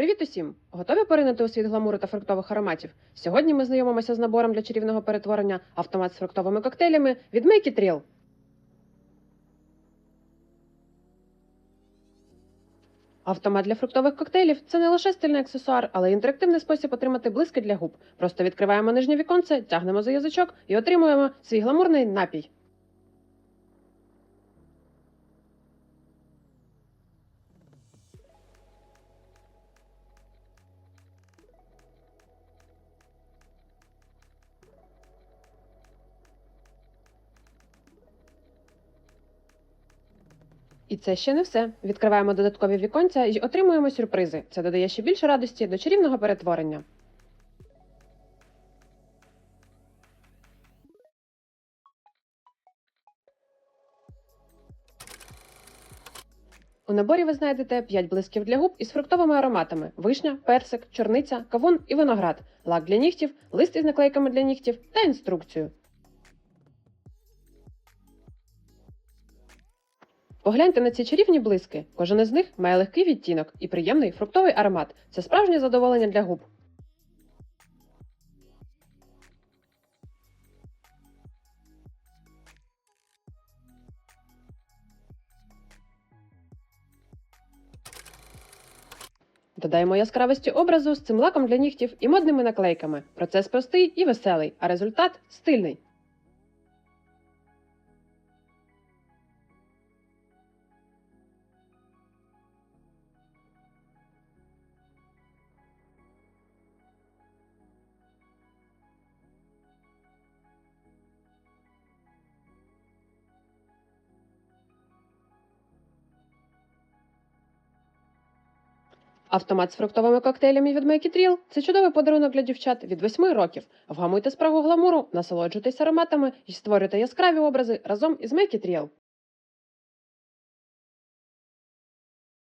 Привіт усім! Готові поринути у світ гламуру та фруктових ароматів? Сьогодні ми знайомимося з набором для чарівного перетворення автомат з фруктовими коктейлями від Make It. Автомат для фруктових коктейлів це не лише стильний аксесуар, але й інтерактивний спосіб отримати блиски для губ. Просто відкриваємо нижнє віконце, тягнемо за язичок і отримуємо свій гламурний напій. І це ще не все. Відкриваємо додаткові віконця і отримуємо сюрпризи. Це додає ще більше радості до чарівного перетворення. У наборі ви знайдете 5 блисків для губ із фруктовими ароматами: вишня, персик, чорниця, кавун і виноград, лак для нігтів, лист із наклейками для нігтів та інструкцію. Погляньте на ці чарівні блиски. Кожен із них має легкий відтінок і приємний фруктовий аромат. Це справжнє задоволення для губ. Додаємо яскравості образу з цим лаком для нігтів і модними наклейками. Процес простий і веселий, а результат стильний. Автомат з фруктовими коктейлями від It – це чудовий подарунок для дівчат від 8 років. Вгамуйте спрагу гламуру, насолоджуйтесь ароматами і створюйте яскраві образи разом із Real.